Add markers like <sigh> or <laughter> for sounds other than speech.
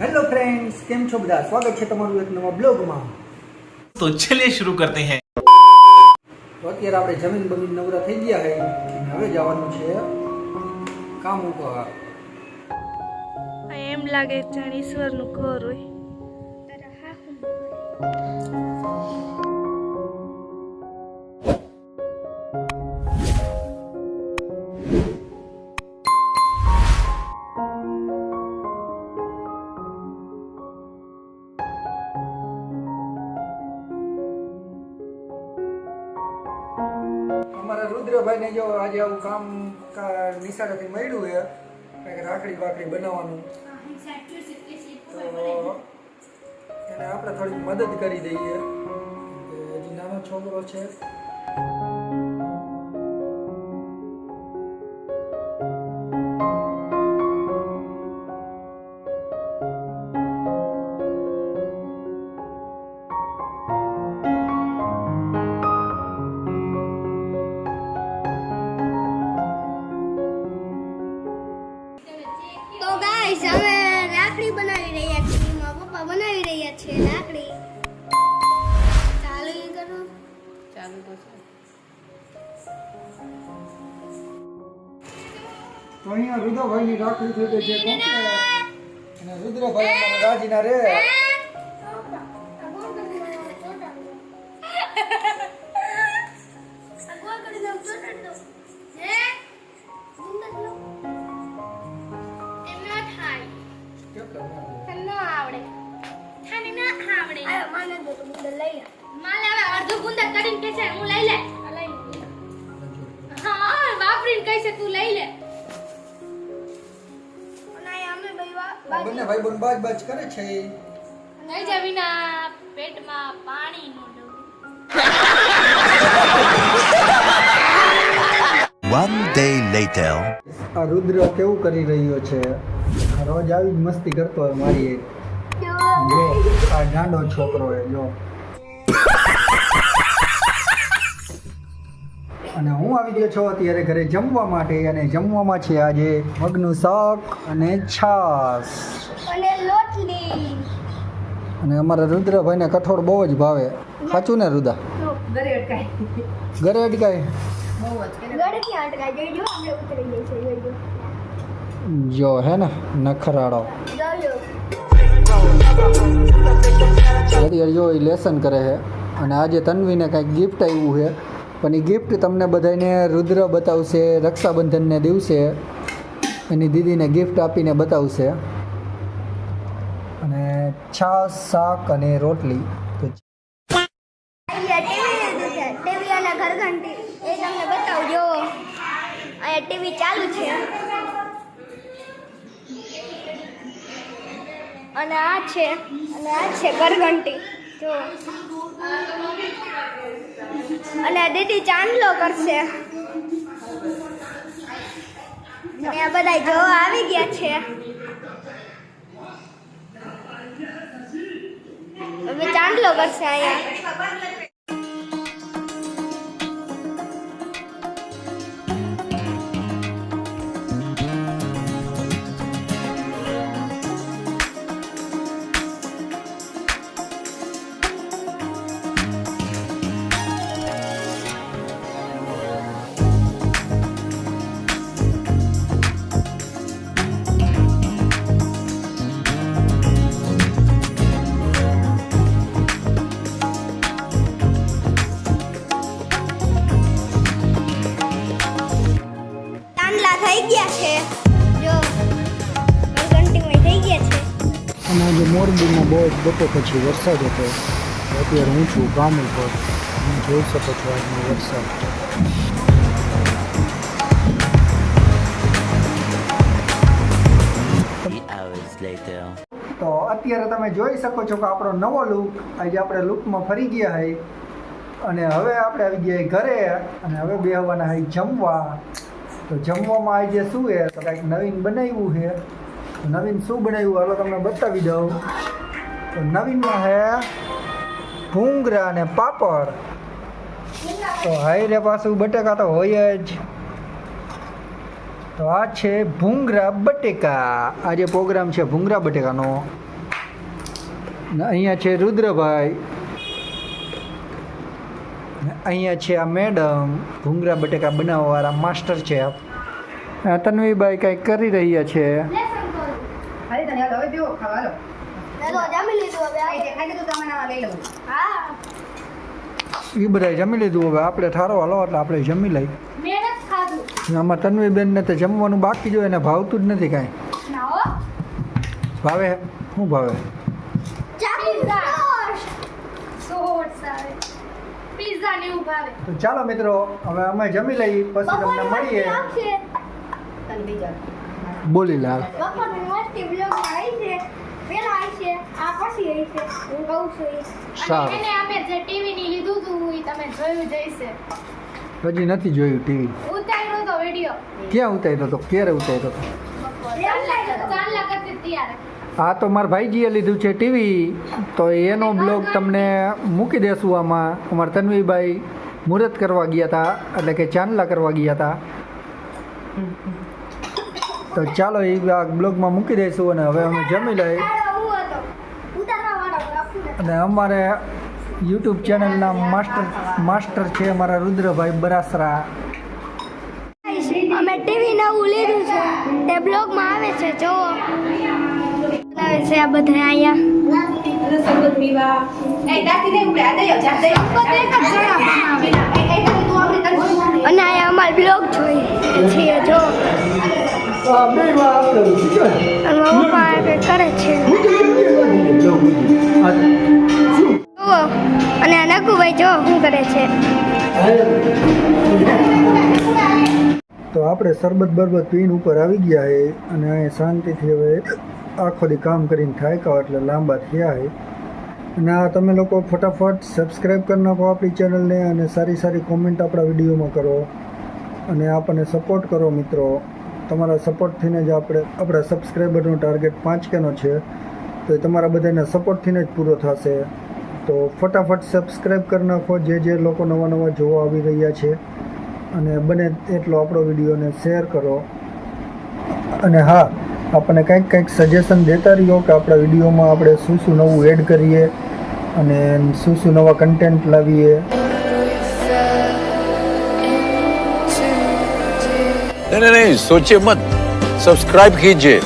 Hello friends કેમ છો બધા? સ્વાગત છે તમારું એક નવા બ્લોગમાં. તો ચલે શરૂ કરતે હે. તો અત્યારે આપણે જમીન બમીન નવરા થઈ ગયા હે. હવે જવાનું છે કામ ઉપર. એમ લાગે જાણેશ્વરનું ઘર હોય. રુદ્રભાઈને જો આજે આવું કામ નિશાળેથી મળ્યું છે, કંઈક રાખડી બાકડી બનાવવાનું, તો એને આપણે થોડીક મદદ કરી દઈએ. હજી નાનો છોકરો છે. બનાવી રહ્યા છે લાકડી. ચાલુ કરો. તો અહીંયા રુદ્રભાઈની રાખડી થઈ ગઈ છે. અને રુદ્રભાઈ અમારા રાજીના રે. <laughs> કેમ માલે હવે અડધો ગુંદર કરીને કે છે હું લઈ લે. હા વાપરીને કહે છે તું લઈ લે. અને આ અમે ભાઈ આ બંને ભાઈ બંધ બાજ બાજ કરે છે નહીં જા પેટમાં પાણી નો One day later. આ રુદ્ર કેવું કરી રહ્યો છે? રોજ આવી મસ્તી કરતો હોય મારી. જો આ ગાંડો છોકરો એ જો અને હું આવી ગયો છું અત્યારે ઘરે જમવા માટે અને જમવામાં છે આજે મગનું શાક અને છાસ અને લોટલી. અને અમારા રુદ્રભાઈને કઠોળ બહુ જ ભાવે. સાચું ને રુદા? ઘરે અટકાય. ઘરે જોઈજો જો. હે ને નખરાળો. જોજો અત્યારે એ લેસન કરે છે. અને આજે તન્વીને કાંઈક ગિફ્ટ આવ્યું છે. પણ એ ગિફ્ટ તમને બધાને રુદ્ર બતાવશે, રક્ષાબંધનને દિવસે. એની દીદીને ગિફ્ટ આપીને બતાવશે. અને છાશ, શાક અને રોટલી. તો ટીવી ચાલુ છે. અને આ છે, અને આ છે ઘરઘંટી. જો. અને દીદી ચાંદલો કરશે. અને આ બધા જો આવી ગયા છે. હવે ચાંદલો કરશે અહીંયા. મોરબીમાં બહુ બપોર પછી વરસાદ હતો. અત્યારે હું છું ગામ ઉપર હું જોઈ શકો છો આજનો વરસાદ. તો અત્યારે તમે જોઈ શકો છો કે આપણો નવો લુક આજે આપણે લુકમાં ફરી ગયા હઈ. અને હવે આપણે આવી ગયા ઘરે. અને હવે બેહવાના હઈ જમવા. તો જમવામાં આજે શું છે? તો કાંઈક નવીન બનાવ્યું છે. નવીન શું બનાવ્યું? હાલો તમને બતાવી દઉં. તો નવીનમાં છે ભૂંગરા અને પાપડ. તો હાઈ રે પાછું, બટેકા તો હોય જ. તો આ છે ભૂંગરા બટેકા. આજે પ્રોગ્રામ છે ભૂંગરા બટેકાનો. અહીંયા છે રુદ્રભાઈ. અહીંયા છે આ મેડમ. ભૂંગરા બટેકા બનાવવાવાળા માસ્ટર છે. તન્વીભાઈ કંઈક કરી રહ્યા છે. કરું હાલો, હવે જો ખાવા હાલો. ચાલો જમી લીધું હવે આ દેખાય તો મને આમાં લઈ લઉં. હા. એ બધાય જમી લીધું હવે. આપણે ઠારો હાલો એટલે આપણે જમી લઈ મેં નથી ખાધું. આમાં તન્વીબેનને તો જમવાનું બાકી જોઈએ એને ભાવતું જ નથી કાંઈ. ના ભાવે? શું ભાવે? ને તો ચાલો મિત્રો હવે અમે જમી લઈ પછી તમને મળીએ. બોલી લાલ. બપોરની મસ્તી આવી છે પેલા આવી છે આ પછી આવી છે હું કહું છું સારું. અને એને અમે જે ટીવી ની લીધું હતું ઈ તમે જોયું જ હજી નથી જોયું ટીવી. ઉતાર્યો તો વિડિયો. ક્યાં ઉતાર્યો હતો ક્યારે ઉતાર્યો ત્યારે. આ તો મારા ભાઈજીએ લીધું છે ટીવી. તો એનો બ્લોગ તમને મૂકી દેશું આમાં. અમારા તન્વીભાઈ મુહૂર્ત કરવા ગયા હતા એટલે કે ચાંદલા કરવા ગયા હતા. તો ચાલો એ બ્લોગમાં મૂકી દઈશું અને હવે અમે જમી લઈ અને અમારે યુટ્યુબ ચેનલના માસ્ટર માસ્ટર છે અમારા રુદ્રભાઈ બરાસરા અમે ટીવી નવું લીધું છે તે બ્લોગમાં આવે છે જો આવે છે આ બધા અહીંયા અને અહીંયા અમારે બ્લોગ જોઈએ છીએ જો અને નકુભાઈ જો શું કરે છે તો આપણે શરબત, બરબત પીન ઉપર આવી ગયા છે અને અહીં શાંતિથી હવે આખો દી કામ કરીને થાક્યા એટલે લાંબા થયા છે અને આ તમે લોકો ફટાફટ સબસ્ક્રાઈબ કરી નાખો આપણી ચેનલને અને સારી સારી કોમેન્ટ આપણા વિડીયોમાં કરો. અને આપણને સપોર્ટ કરો મિત્રો. તમારા સપોર્ટથીને જ આપણે આપણા સબસ્ક્રાઈબરનો ટાર્ગેટ પાંચ કેનો છે, તો એ તમારા બધાના સપોર્ટથીને જ પૂરો થશે. તો ફટાફટ સબસ્ક્રાઈબ કરી નાખો, જે જે લોકો નવા નવા જોવા આવી રહ્યા છે, અને બને એટલો આપણો વિડીયોને શેર કરો. અને હા, આપણને કંઈક કંઈક સજેશન દેતા રહ્યો કે આપણા વિડીયોમાં આપણે શું શું નવું એડ કરીએ, અને શું શું નવા કન્ટેન્ટ લાવીએ. नहीं नहीं सोचिए मत सब्सक्राइब कीजिए